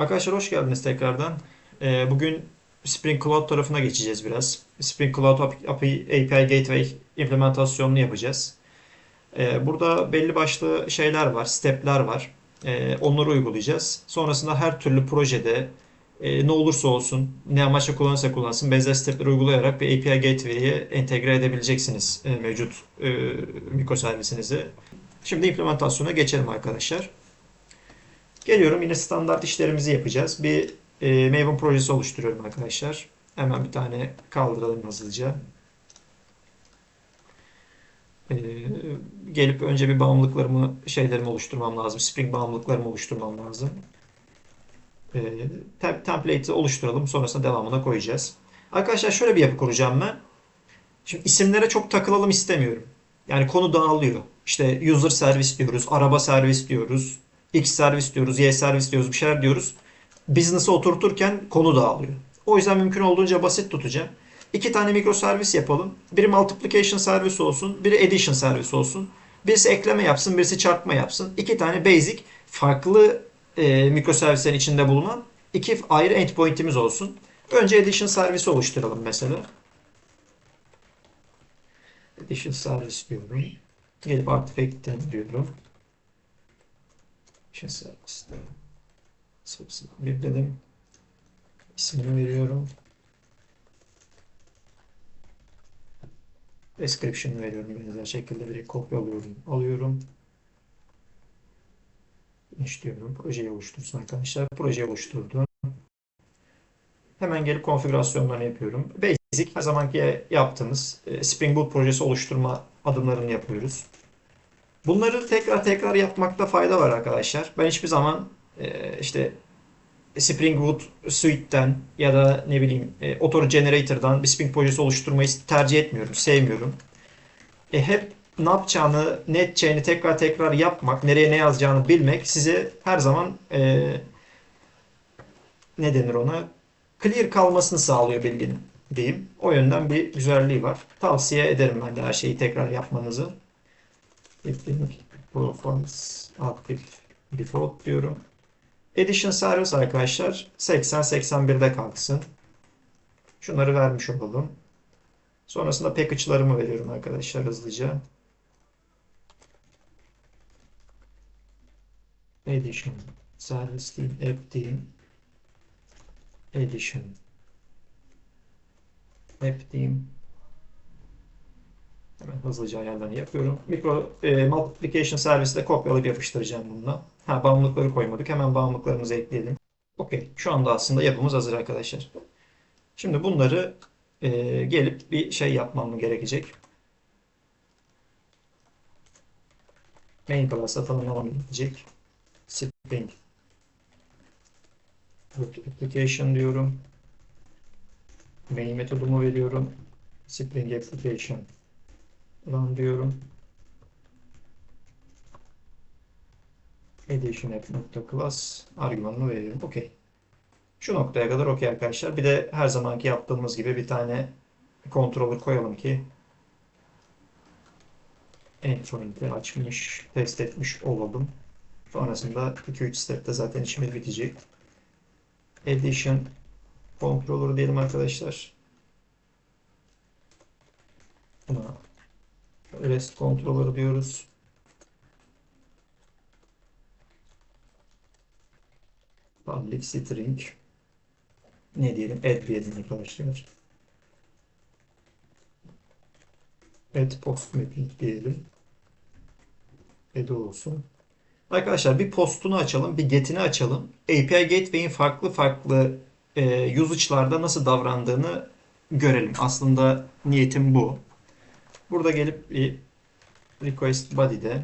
Arkadaşlar hoş geldiniz tekrardan. Ee, bugün Spring Cloud tarafına geçeceğiz biraz. Spring Cloud API, Gateway implementasyonunu yapacağız. Ee, burada belli başlı şeyler var, stepler var. Ee, onları uygulayacağız. Sonrasında her türlü projede e, ne olursa olsun, ne amaçla kullanırsa kullansın benzer stepleri uygulayarak bir API Gateway'e entegre edebileceksiniz e, mevcut e, mikroservisinizi. Şimdi implementasyona geçelim arkadaşlar. Geliyorum yine standart işlerimizi yapacağız. Bir e, Maven projesi oluşturuyorum arkadaşlar. Hemen bir tane kaldıralım hızlıca. E, gelip önce bir bağımlılıklarımı, şeylerimi oluşturmam lazım. Spring bağımlılıklarımı oluşturmam lazım. E, tem- template'i oluşturalım. Sonrasında devamına koyacağız. Arkadaşlar şöyle bir yapı kuracağım ben. Şimdi isimlere çok takılalım istemiyorum. Yani konu dağılıyor. İşte user servis diyoruz, araba servis diyoruz, X servis diyoruz, Y servis diyoruz, bir şeyler diyoruz. Business'ı oturturken konu dağılıyor. O yüzden mümkün olduğunca basit tutacağım. İki tane mikroservis yapalım. Biri multiplication servis olsun, biri addition servis olsun. Birisi ekleme yapsın, birisi çarpma yapsın. İki tane basic farklı e, mikroservislerin içinde bulunan iki ayrı endpoint'imiz olsun. Önce addition servisi oluşturalım mesela. Addition servis diyorum. Gelip artifact'ten diyorum. Servis. Hepsini birledim. İsmini veriyorum. Description veriyorum benzer şekilde direkt kopyalıyorum. Alıyorum. Finish diyorum. Projeyi oluştursun arkadaşlar. Projeyi oluşturdu. Hemen gelip konfigürasyonlarını yapıyorum. Basic her zamanki yaptığımız e, Spring Boot projesi oluşturma adımlarını yapıyoruz. Bunları tekrar tekrar yapmakta fayda var arkadaşlar. Ben hiçbir zaman e, işte Spring Boot Suite'den ya da ne bileyim e, Auto Generator'dan bir Spring projesi oluşturmayı tercih etmiyorum, sevmiyorum. E, hep ne yapacağını, ne edeceğini tekrar tekrar yapmak, nereye ne yazacağını bilmek size her zaman e, ne denir ona? Clear kalmasını sağlıyor bilginin diyeyim. O yönden bir güzelliği var. Tavsiye ederim ben de her şeyi tekrar yapmanızı. Spring Performance Active Default diyorum. Edition servis arkadaşlar 80-81'de kalksın. Şunları vermiş olalım. Sonrasında package'larımı veriyorum arkadaşlar hızlıca. Edition servis diyeyim, app diyeyim. Edition app diyeyim. Hemen hızlıca ayarlarını yapıyorum. Mikro e, multiplication servisi de kopyalayıp yapıştıracağım bununla. Ha bağımlılıkları koymadık. Hemen bağımlılıklarımızı ekleyelim. Okey. Şu anda aslında yapımız hazır arkadaşlar. Şimdi bunları e, gelip bir şey yapmam gerekecek. Main class'a tanımlamam gerekecek. Spring application diyorum. Main metodumu veriyorum. Spring application run diyorum. Edition app.class argümanını veriyorum. Okey. Şu noktaya kadar okey arkadaşlar. Bir de her zamanki yaptığımız gibi bir tane controller koyalım ki endpoint'i açmış, test etmiş olalım. Sonrasında 2-3 step'te zaten işimiz bitecek. Edition controller diyelim arkadaşlar. Buna REST controller diyoruz. Public string ne diyelim? Add diyelim arkadaşlar. Add post mapping diyelim. Add olsun. Arkadaşlar bir postunu açalım, bir get'ini açalım. API Gateway'in farklı farklı e, usage'larda nasıl davrandığını görelim. Aslında niyetim bu. Burada gelip bir request body'de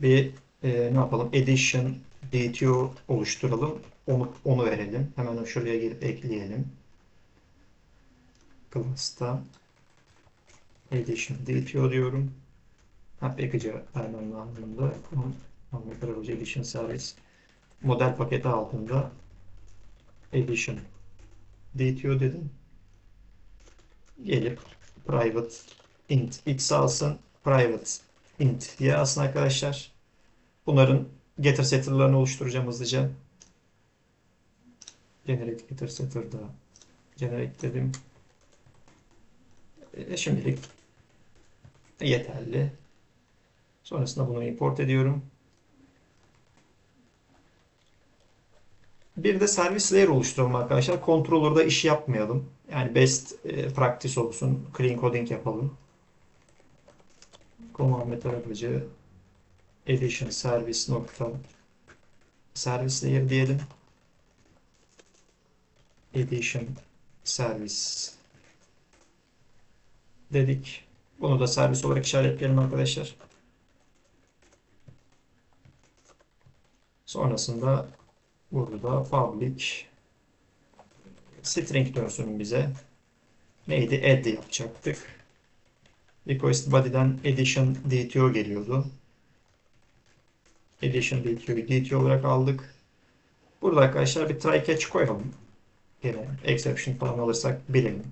bir e, ne yapalım? Edition DTO oluşturalım. Onu, onu verelim. Hemen şuraya gelip ekleyelim. Class'ta Edition DTO diyorum. Ha, package'a vermem lazımdı. Anlatır Edition Service model paketi altında Edition DTO dedim. Gelip private int x alsın, private int y alsın arkadaşlar. Bunların getir setter'larını oluşturacağım hızlıca. Generate getir setter'da generate dedim. E, şimdilik yeterli. Sonrasında bunu import ediyorum. Bir de servis layer oluşturalım arkadaşlar. Controller'da iş yapmayalım. Yani best e, practice olsun. Clean coding yapalım. Command arabacı edition service nokta servis layer diyelim. Edition service dedik. Bunu da servis olarak işaretleyelim arkadaşlar. Sonrasında burada public string dönsün bize. Neydi? Add yapacaktık. Request body'den addition DTO geliyordu. Addition DTO'yu DTO olarak aldık. Burada arkadaşlar bir try catch koyalım. Yine exception falan alırsak bilelim.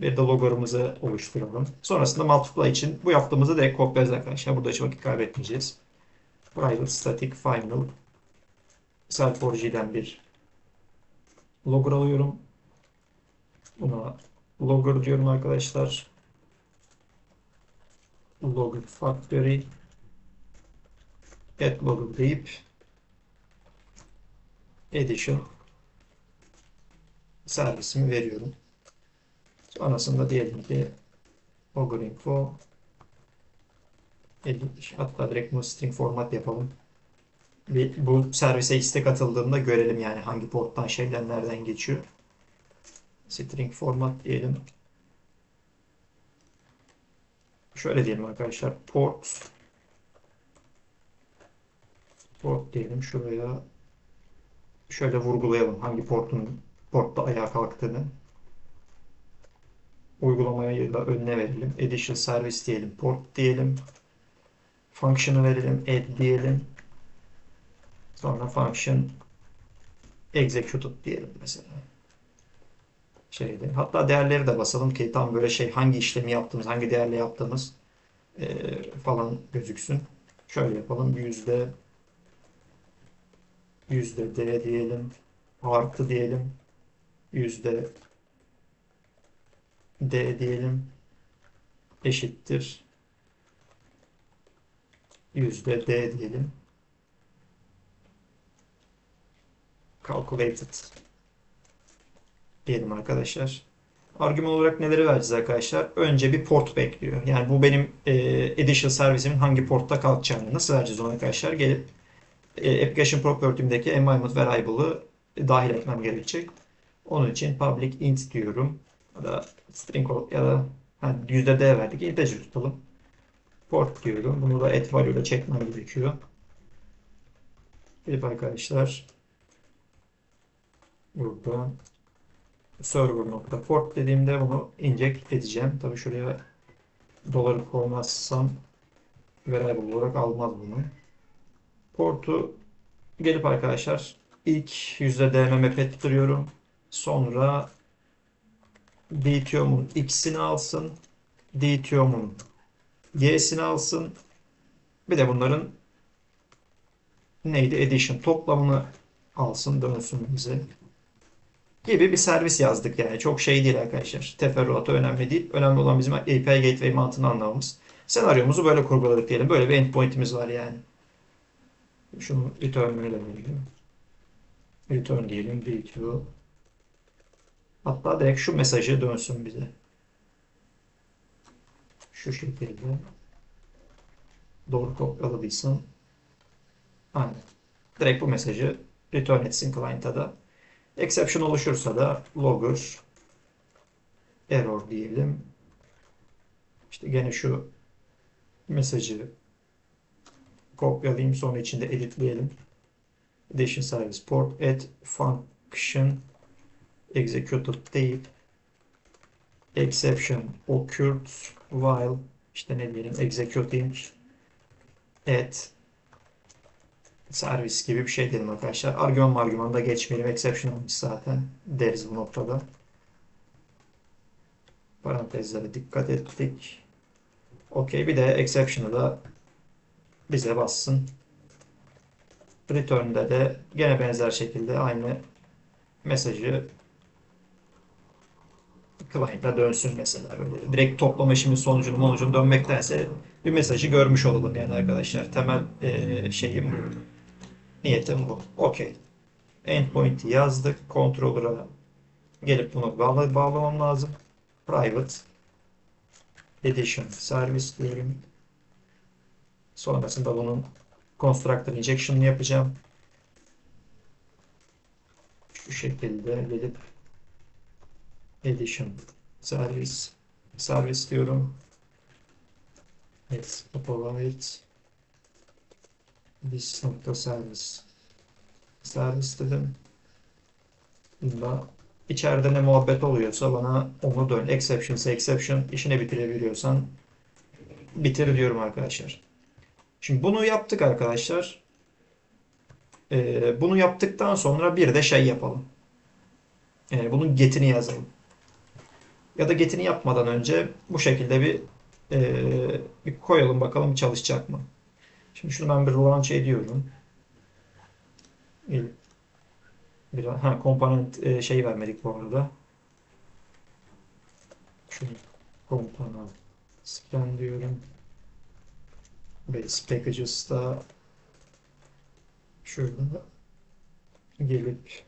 Bir de logorumuzu oluşturalım. Sonrasında multiply için bu yaptığımızı direkt kopyalarız arkadaşlar. Burada hiç vakit kaybetmeyeceğiz. Private static final self bir logger alıyorum. Buna logger diyorum arkadaşlar. Logger factory add logger deyip edition servisimi veriyorum. Sonrasında diyelim ki logger info hatta direkt bunu string format yapalım. Bir, bu servise istek atıldığında görelim yani hangi porttan şeyler nereden geçiyor. String format diyelim. Şöyle diyelim arkadaşlar. Port port diyelim şuraya şöyle vurgulayalım hangi portun portta ayağa kalktığını. Uygulamaya da önüne verelim. Addition service diyelim. Port diyelim. Function'ı verelim. Add diyelim. Sonra function executed diyelim mesela. Şeyde. Hatta değerleri de basalım ki tam böyle şey hangi işlemi yaptığımız, hangi değerle yaptığımız e, falan gözüksün. Şöyle yapalım. Yüzde yüzde D diyelim. Artı diyelim. Yüzde D diyelim. Eşittir. Yüzde D diyelim. Calculated diyelim arkadaşlar. Argüman olarak neleri vereceğiz arkadaşlar? Önce bir port bekliyor. Yani bu benim e, edition servisimin hangi portta kalkacağını nasıl vereceğiz onu arkadaşlar? Gelip e, application property'mdeki environment variable'ı dahil etmem gerekecek. Onun için public int diyorum. Ya da string ya da yani %d verdik. Integer tutalım. Port diyorum. Bunu da add value ile çekmem gerekiyor. Gelip arkadaşlar burada server.port dediğimde bunu inject edeceğim. Tabi şuraya doları koymazsam variable olarak almaz bunu. Portu gelip arkadaşlar ilk yüzde DM map ettiriyorum. Sonra DTO'mun x'ini alsın. DTO'mun y'sini alsın. Bir de bunların neydi? Addition toplamını alsın dönsün bize gibi bir servis yazdık yani. Çok şey değil arkadaşlar. Teferruatı önemli değil. Önemli olan bizim API Gateway mantığını anlamamız. Senaryomuzu böyle kurguladık diyelim. Böyle bir endpoint'imiz var yani. Şunu return'üne de verelim. Return diyelim. DQ. Hatta direkt şu mesajı dönsün bize. Şu şekilde. Doğru kopyaladıysam. Aynen. Direkt bu mesajı return etsin client'a da. Exception oluşursa da logger error diyelim. İşte gene şu mesajı kopyalayayım sonra içinde editleyelim. Addition service port add function executed deyip exception occurred while işte ne diyelim executing add servis gibi bir şey dedim arkadaşlar. Argüman argüman da geçmeyelim. Exception olmuş zaten deriz bu noktada. Parantezlere dikkat ettik. Okey. Bir de exception'ı da bize bassın. Return'de de gene benzer şekilde aynı mesajı client'a dönsün mesela. Böyle direkt toplama işimin sonucunu sonucunu dönmektense bir mesajı görmüş olalım yani arkadaşlar. Temel e, şeyim bu. Niyetim bu. Okey. Endpoint'i yazdık. Controller'a gelip bunu bağla bağlamam lazım. Private Edition Service diyorum. Sonrasında bunun Constructor Injection'ını yapacağım. Şu şekilde gelip Edition Service Service diyorum. Let's provide this nokta service servis dedim. Bunda içeride ne muhabbet oluyorsa bana onu dön. Exception exception. işine bitirebiliyorsan bitir diyorum arkadaşlar. Şimdi bunu yaptık arkadaşlar. Ee, bunu yaptıktan sonra bir de şey yapalım. Yani bunun getini yazalım. Ya da getini yapmadan önce bu şekilde bir, e, bir koyalım bakalım çalışacak mı? Şimdi şunu ben bir launch ediyorum. Bir, ha komponent e, şey vermedik bu arada. Şunu komponent scan diyorum. Base packages'ta şurada gelip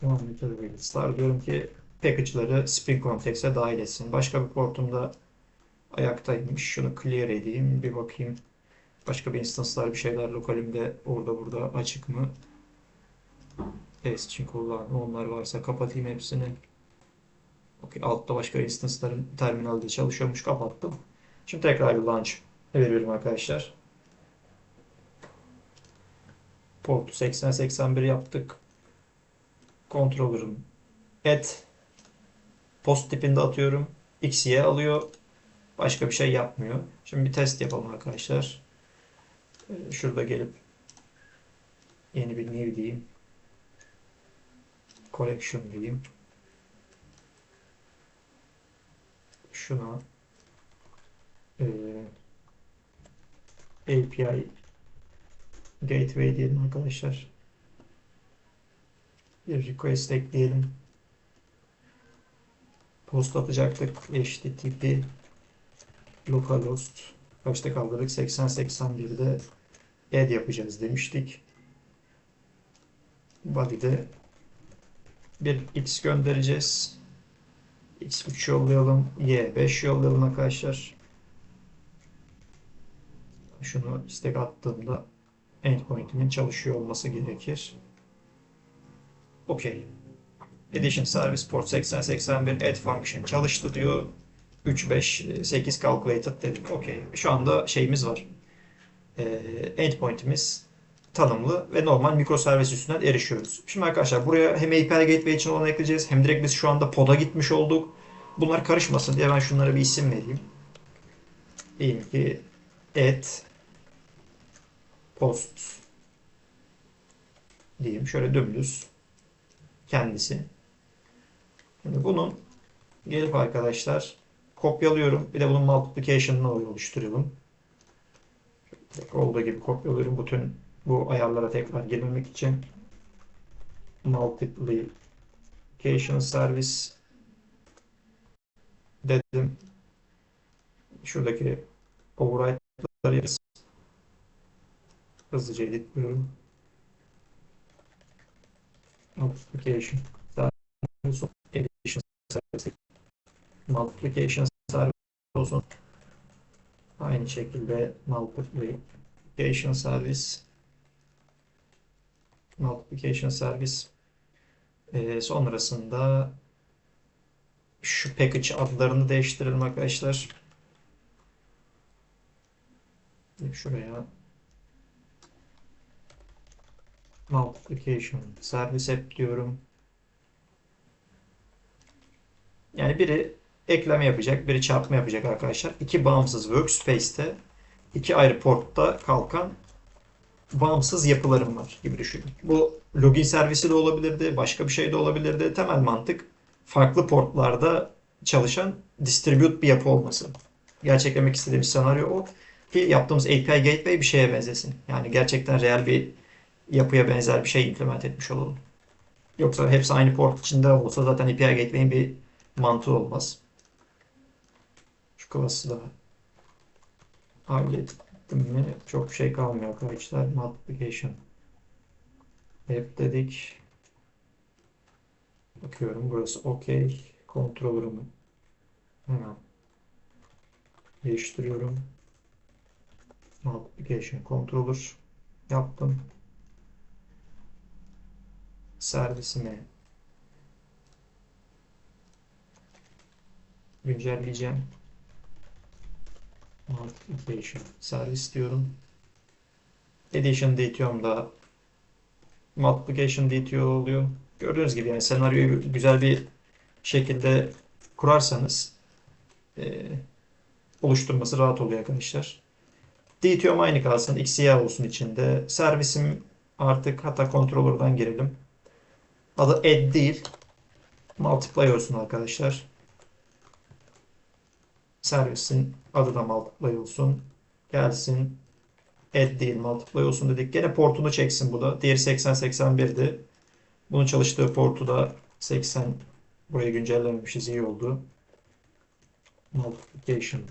monitör diyorum ki package'ları Spring Context'e dahil etsin. Başka bir portumda ayaktaymış. Şunu clear edeyim. Bir bakayım. Başka bir instance'lar bir şeyler lokalimde orada burada açık mı? Test için kullandım. Onlar varsa kapatayım hepsini. Okey. Altta başka instance'ların terminalde çalışıyormuş. Kapattım. Şimdi tekrar bir launch veriyorum arkadaşlar. Portu 80-81 yaptık. Controller'ım add post tipinde atıyorum. XY alıyor. Başka bir şey yapmıyor. Şimdi bir test yapalım arkadaşlar. Ee, Şurada gelip yeni bir new diyeyim. Collection diyeyim. Şuna e, API Gateway diyelim arkadaşlar. Bir request ekleyelim. Post atacaktık. HTTP localhost kaçta kaldırdık? 80-81'de add yapacağız demiştik. Body'de bir x göndereceğiz. x3 yollayalım. y5 yollayalım arkadaşlar. Şunu istek attığımda endpoint'imin çalışıyor olması gerekir. Okey. Edition Service Port 8081 add function çalıştı diyor. 3, 5, 8 calculated dedik. Okey. Şu anda şeyimiz var. Ee, endpoint'imiz tanımlı ve normal mikroservis üstünden erişiyoruz. Şimdi arkadaşlar buraya hem API Gateway için olan ekleyeceğiz hem direkt biz şu anda pod'a gitmiş olduk. Bunlar karışmasın diye ben şunlara bir isim vereyim. Diyeyim ki add post diyeyim. Şöyle dümdüz kendisi. Şimdi bunun gelip arkadaşlar kopyalıyorum. Bir de bunun multiplication'ını oluşturuyorum. Olduğu gibi kopyalıyorum. Bütün bu ayarlara tekrar girmemek için multiplication service dedim. Şuradaki override'ları. Hızlıca editliyorum. Multiplication multiplication olsun. Aynı şekilde multiplication service multiplication service Ee, sonrasında şu package adlarını değiştirelim arkadaşlar. Şuraya multiplication service app diyorum. Yani biri ekleme yapacak, biri çarpma yapacak arkadaşlar. İki bağımsız workspace'te iki ayrı portta kalkan bağımsız yapılarım var gibi düşünün. Bu login servisi de olabilirdi, başka bir şey de olabilirdi. Temel mantık farklı portlarda çalışan distribute bir yapı olması. Gerçeklemek istediğimiz senaryo o ki yaptığımız API Gateway bir şeye benzesin. Yani gerçekten real bir yapıya benzer bir şey implement etmiş olalım. Yoksa hepsi aynı port içinde olsa zaten API Gateway'in bir mantığı olmaz. Klası da hallettim mi çok şey kalmıyor arkadaşlar. Multiplication App dedik. Bakıyorum burası OK. Controller'ımı hemen değiştiriyorum. Multiplication Controller yaptım. Servisimi güncelleyeceğim. Multiplication servis diyorum. Edition DTO'mda multiplication DTO oluyor. Gördüğünüz gibi yani senaryoyu güzel bir şekilde kurarsanız e, oluşturması rahat oluyor arkadaşlar. DTO'm aynı kalsın. XCA olsun içinde. Servisim artık hatta controller'dan girelim. Adı add değil. Multiply olsun arkadaşlar. Servisin adı da multiply olsun. Gelsin. Add değil multiply olsun dedik. Gene portunu çeksin bu da. Diğeri 80-81'di. Bunun çalıştığı portu da 80 buraya güncellememişiz. iyi oldu. Multiplication.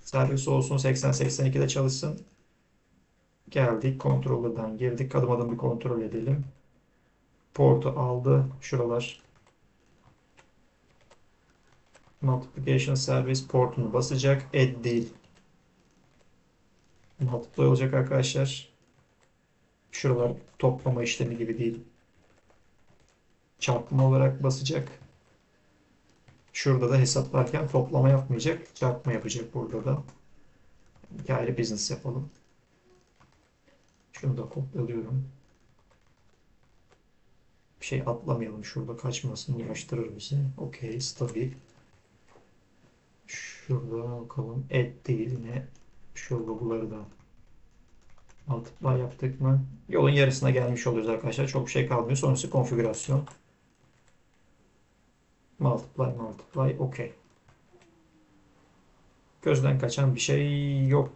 Servis olsun 80-82'de çalışsın. Geldik. Controller'dan girdik. Adım adım bir kontrol edelim. Portu aldı. Şuralar. Multiplication service portunu basacak. Add değil. Multiply olacak arkadaşlar. Şuralar toplama işlemi gibi değil. Çarpma olarak basacak. Şurada da hesaplarken toplama yapmayacak. Çarpma yapacak burada da. İki ayrı business yapalım. Şunu da kopyalıyorum. Bir şey atlamayalım şurada kaçmasın uğraştırır bizi. Okey stabil. Şurada bakalım add değil yine şu logoları da multiply yaptık mı? Yolun yarısına gelmiş oluyoruz arkadaşlar. Çok şey kalmıyor. Sonrası konfigürasyon. Multiply, multiply, okey. Gözden kaçan bir şey yok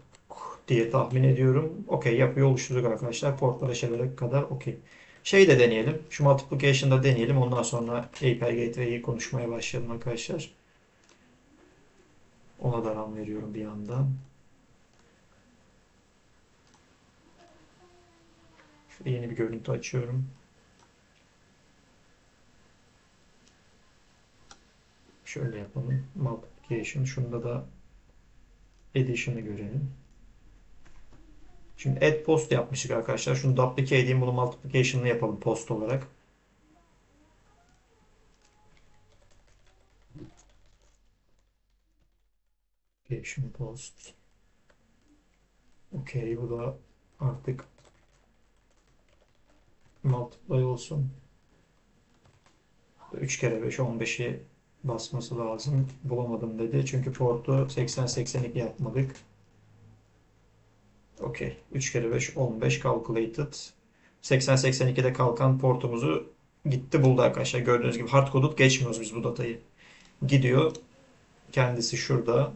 diye tahmin ediyorum. Okey, yapıyı oluşturduk arkadaşlar. Portlara şeylere kadar okey. Şey de deneyelim. Şu multiplication'da deneyelim. Ondan sonra API Gateway'i konuşmaya başlayalım arkadaşlar. Ona da RAM veriyorum bir yandan. Şurada yeni bir görüntü açıyorum. Şöyle yapalım. Multiplication. Şunda da addition'ı görelim. Şimdi add post yapmıştık arkadaşlar. Şunu duplicate edeyim. Bunu multiplication'ını yapalım post olarak. Multiplication post. Okey. Bu da artık multiply olsun. 3 kere 5 15'i basması lazım. Bulamadım dedi. Çünkü portu 80-82 yapmadık. Okey. 3 kere 5 15 calculated. 80-82'de kalkan portumuzu gitti buldu arkadaşlar. Gördüğünüz gibi hard coded geçmiyoruz biz bu datayı. Gidiyor. Kendisi şurada.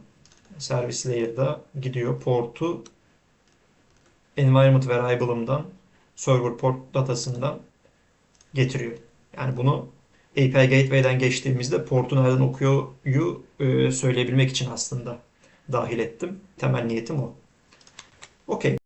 Service layer'da gidiyor. Portu environment variable'ımdan server port datasından getiriyor. Yani bunu API Gateway'den geçtiğimizde portu nereden okuyoryu e, söyleyebilmek için aslında dahil ettim. Temel niyetim o. Okey.